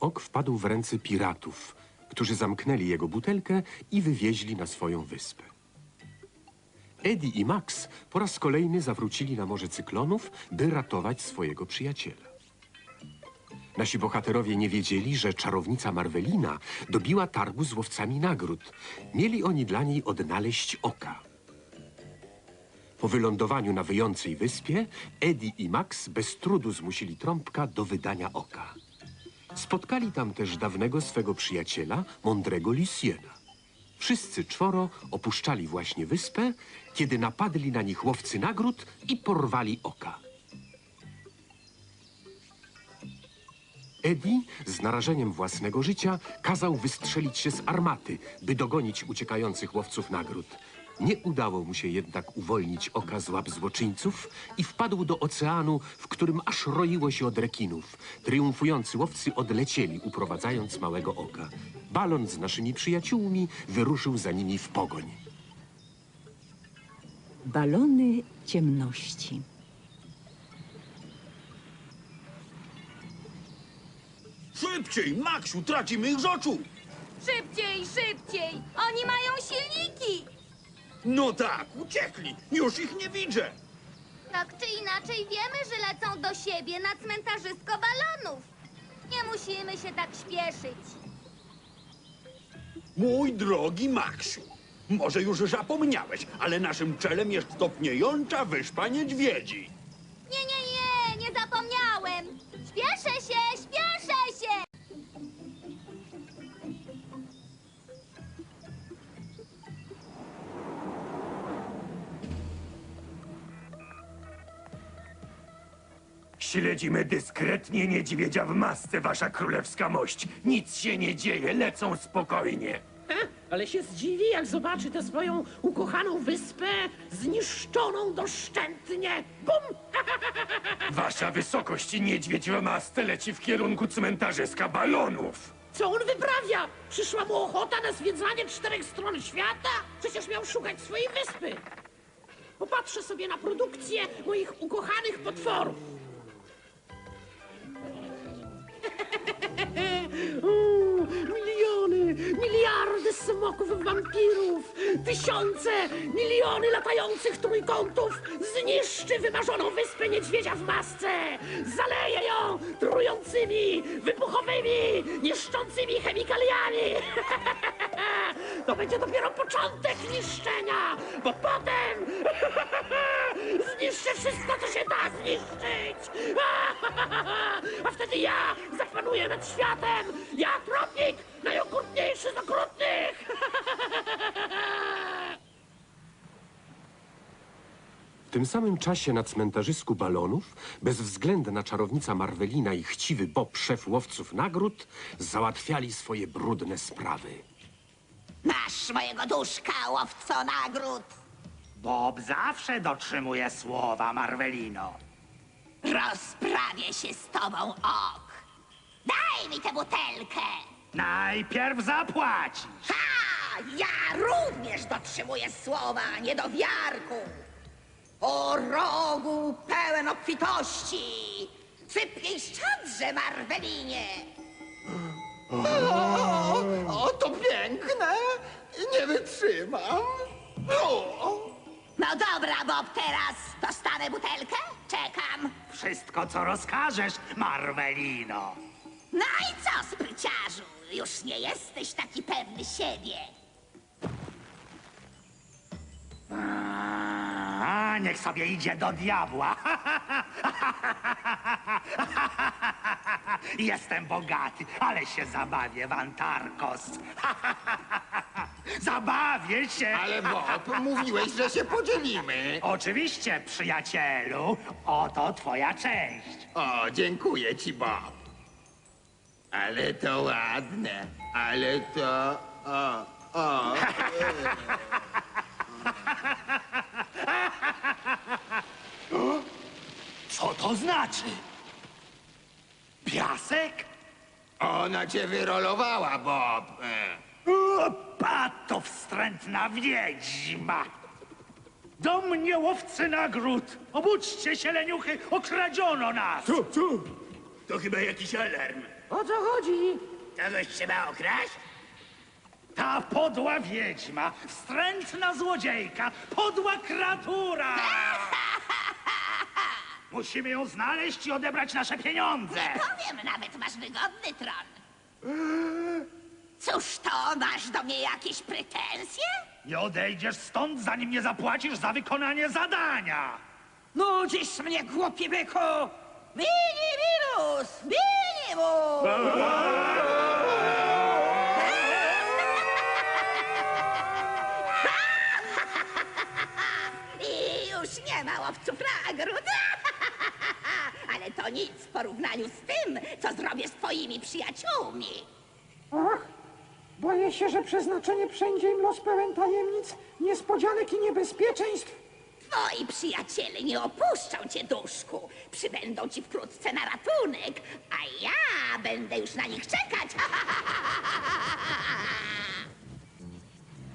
ok wpadł w ręce piratów, którzy zamknęli jego butelkę i wywieźli na swoją wyspę. Eddie i Max po raz kolejny zawrócili na Morze Cyklonów, by ratować swojego przyjaciela. Nasi bohaterowie nie wiedzieli, że czarownica Marvelina dobiła targu z łowcami nagród. Mieli oni dla niej odnaleźć oka. Po wylądowaniu na wyjącej wyspie, Eddie i Max bez trudu zmusili Trąbka do wydania oka. Spotkali tam też dawnego swego przyjaciela, mądrego Luciena. Wszyscy czworo opuszczali właśnie wyspę, kiedy napadli na nich łowcy nagród i porwali oka. Eddie z narażeniem własnego życia kazał wystrzelić się z armaty, by dogonić uciekających łowców nagród. Nie udało mu się jednak uwolnić oka z łap złoczyńców i wpadł do oceanu, w którym aż roiło się od rekinów. Triumfujący łowcy odlecieli, uprowadzając małego oka. Balon z naszymi przyjaciółmi wyruszył za nimi w pogoń. Balony ciemności. Szybciej, Maksiu, tracimy ich z oczu! Szybciej, szybciej! Oni mają silniki! No tak, uciekli, już ich nie widzę! Tak czy inaczej wiemy, że lecą do siebie na cmentarzysko balonów. Nie musimy się tak śpieszyć. Mój drogi Maksiu, może już zapomniałeś, ale naszym celem jest topniejąca wyspa niedźwiedzi. Śledzimy dyskretnie niedźwiedzia w masce, wasza królewska mość. Nic się nie dzieje, lecą spokojnie. Ale się zdziwi, jak zobaczy tę swoją ukochaną wyspę zniszczoną doszczętnie. Bum! Wasza wysokość, niedźwiedź w masce leci w kierunku cmentarzyska balonów. Co on wyprawia? Przyszła mu ochota na zwiedzanie czterech stron świata? Przecież miał szukać swojej wyspy. Popatrzę sobie na produkcję moich ukochanych potworów. Uuu, miliony, miliardy smoków, wampirów, tysiące, miliony latających trójkątów zniszczy wymarzoną wyspę niedźwiedzia w masce! Zaleje ją trującymi, wybuchowymi, niszczącymi chemikaliami! To będzie dopiero początek niszczenia, bo potem zniszczę wszystko, co się da zniszczyć! A wtedy ja zapanuję nad światem! Ja, tropik, najokrutniejszy z okrutnych! W tym samym czasie na cmentarzysku balonów, bezwzględna czarownica Marvelina i chciwy Bob, szef łowców nagród, załatwiali swoje brudne sprawy. Masz mojego duszka, łowco nagród. Bob zawsze dotrzymuje słowa, Marvelino. Rozprawię się z tobą, ok. Daj mi tę butelkę. Najpierw zapłacisz. Ha! Ja również dotrzymuję słowa, niedowiarku. O rogu pełen obfitości. Sypnij szczodrze, Marwelinie. O, to piękne! Nie wytrzymam. O! No dobra, Bob, teraz dostanę butelkę? Czekam. Wszystko, co rozkażesz, Marvelino. No i co, spryciarzu? Już nie jesteś taki pewny siebie. A, niech sobie idzie do diabła. Jestem bogaty, ale się zabawię w Antarkos. Zabawię się. Ale Bob, mówiłeś, że się podzielimy. Oczywiście, przyjacielu, oto twoja część. O, dziękuję ci, Bob. Ale to ładne, ale to... O, o. Co to znaczy? Piasek? Ona cię wyrolowała, Bob. E. O, pato wstrętna wiedźma! Do mnie, łowcy nagród! Obudźcie się, leniuchy! Okradziono nas! Co, co? To chyba jakiś alarm. O co chodzi? Kogoś trzeba okraść? Ta podła wiedźma, wstrętna złodziejka, podła kreatura! Musimy ją znaleźć i odebrać nasze pieniądze! Powiem nawet, masz wygodny tron. Cóż to, masz do mnie jakieś pretensje? Nie odejdziesz stąd, zanim nie zapłacisz za wykonanie zadania! Nudzisz mnie, głupi byku! Mini wirus! Minimum! I już nie ma łowców nagród. Ale to nic w porównaniu z tym, co zrobię z twoimi przyjaciółmi. Ach, boję się, że przeznaczenie wszędzie im los pełen tajemnic, niespodzianek i niebezpieczeństw. Twoi przyjaciele nie opuszczą cię, duszku. Przybędą ci wkrótce na ratunek, a ja będę już na nich czekać.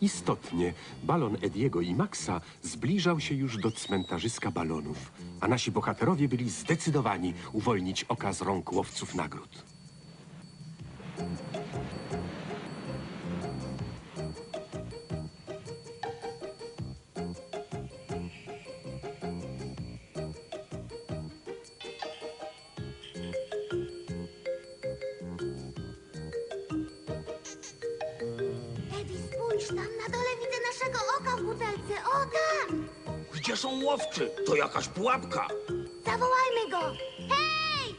Istotnie, balon Ediego i Maxa zbliżał się już do cmentarzyska balonów, a nasi bohaterowie byli zdecydowani uwolnić oka z rąk łowców nagród. Spójrz, tam na dole widzę naszego oka w butelce. O, tam! Gdzie są łowcy? To jakaś pułapka. Zawołajmy go! Hej!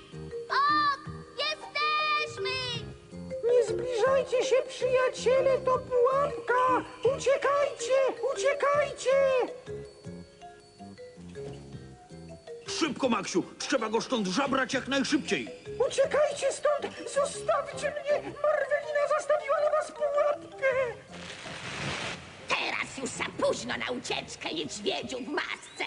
Ok! Jesteśmy! Nie zbliżajcie się, przyjaciele, to pułapka! Uciekajcie, uciekajcie! Szybko, Maksiu, trzeba go stąd żabrać jak najszybciej. Uciekajcie stąd! Zostawcie mnie! Marwelina zastawiła na was pułapkę! Późno na ucieczkę niedźwiedziu w masce.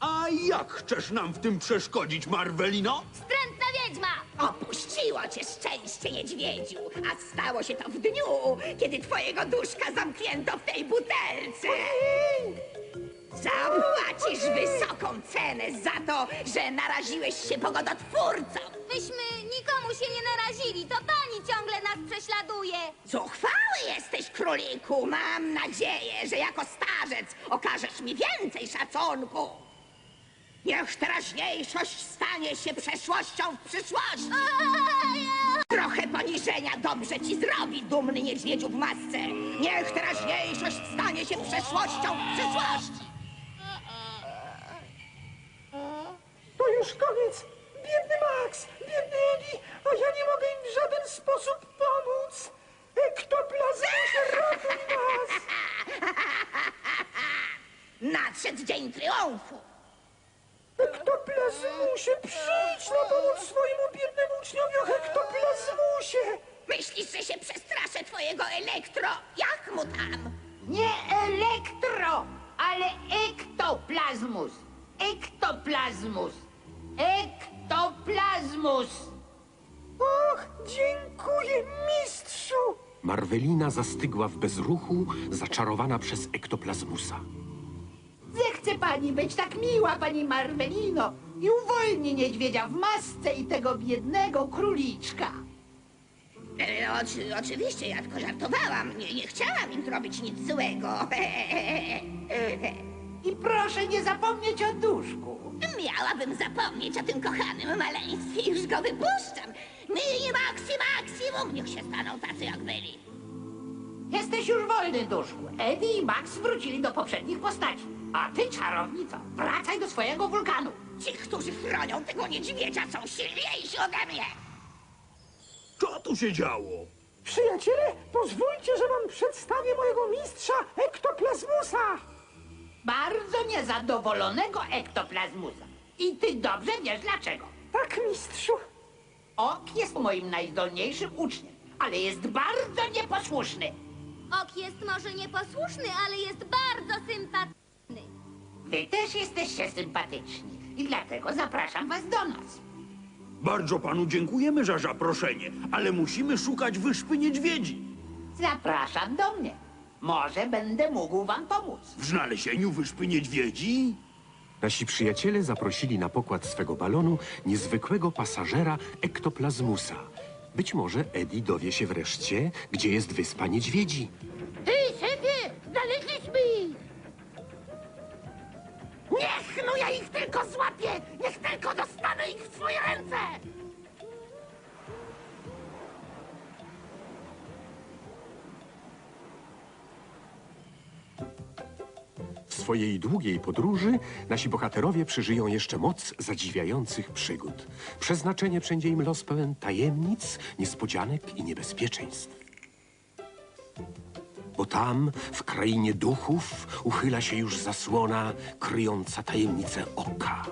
A jak chcesz nam w tym przeszkodzić, Marvelino? Wstrętna wiedźma! Opuściło cię szczęście, niedźwiedziu, a stało się to w dniu, kiedy twojego duszka zamknięto w tej butelce. Zapłacisz wysoką cenę za to, że naraziłeś się pogodotwórcom. Myśmy nikomu się nie narazili, to pani ciągle nas prześladuje. Zuchwały jesteś, króliku. Mam nadzieję, że jako starzec okażesz mi więcej szacunku. Niech teraźniejszość stanie się przeszłością w przyszłości. Trochę poniżenia dobrze ci zrobi, dumny niedźwiedziu w masce. Niech teraźniejszość stanie się przeszłością w przyszłości. To już koniec! Biedny Max, biedny Eddie, a ja nie mogę im w żaden sposób pomóc! Ektoplazmusie, ratuj nas! Nadszedł dzień triumfu. Ektoplazmusie, przyjdź na pomoc swojemu biednemu uczniowi, och, Ektoplazmusie! Myślisz, że się przestraszę twojego elektro? Jak mu tam? Nie elektro, ale ektoplazmus. Ektoplazmus. Ektoplazmus. Och, dziękuję, mistrzu! Marwelina zastygła w bezruchu, zaczarowana przez ektoplazmusa. Zechce pani być tak miła, pani Marvelino, i uwolni niedźwiedzia w masce i tego biednego króliczka. E, oczy, oczywiście, ja tylko żartowałam. Nie, nie chciałam im zrobić nic złego. I proszę nie zapomnieć o duszku. Miałabym zapomnieć o tym kochanym maleństwie, już go wypuszczam. Mini maxi maksimum, niech się staną tacy jak byli. Jesteś już wolny, duszku. Eddie i Max wrócili do poprzednich postaci. A ty, czarownico, wracaj do swojego wulkanu. Ci, którzy chronią tego niedźwiedzia, są silniejsi ode mnie. Co tu się działo? Przyjaciele, pozwólcie, że wam przedstawię mojego mistrza Ektoplazmusa! Bardzo niezadowolonego ektoplazmusa. I ty dobrze wiesz dlaczego. Tak, mistrzu. Ok jest moim najzdolniejszym uczniem, ale jest bardzo nieposłuszny. Ok jest może nieposłuszny, ale jest bardzo sympatyczny. Wy też jesteście sympatyczni i dlatego zapraszam was do nas. Bardzo panu dziękujemy za zaproszenie, ale musimy szukać wyspy niedźwiedzi. Zapraszam do mnie. Może będę mógł wam pomóc. W znalezieniu wyspy niedźwiedzi? Nasi przyjaciele zaprosili na pokład swego balonu niezwykłego pasażera ektoplazmusa. Być może Eddie dowie się wreszcie, gdzie jest wyspa niedźwiedzi. Hej, szefie! Znaleźliśmy ich! Niech no ja ich tylko złapię! Niech tylko dostanę ich w swoje ręce! Swojej długiej podróży nasi bohaterowie przeżyją jeszcze moc zadziwiających przygód. Przeznaczenie wszędzie im los pełen tajemnic, niespodzianek i niebezpieczeństw. Bo tam, w krainie duchów, uchyla się już zasłona kryjąca tajemnicę oka.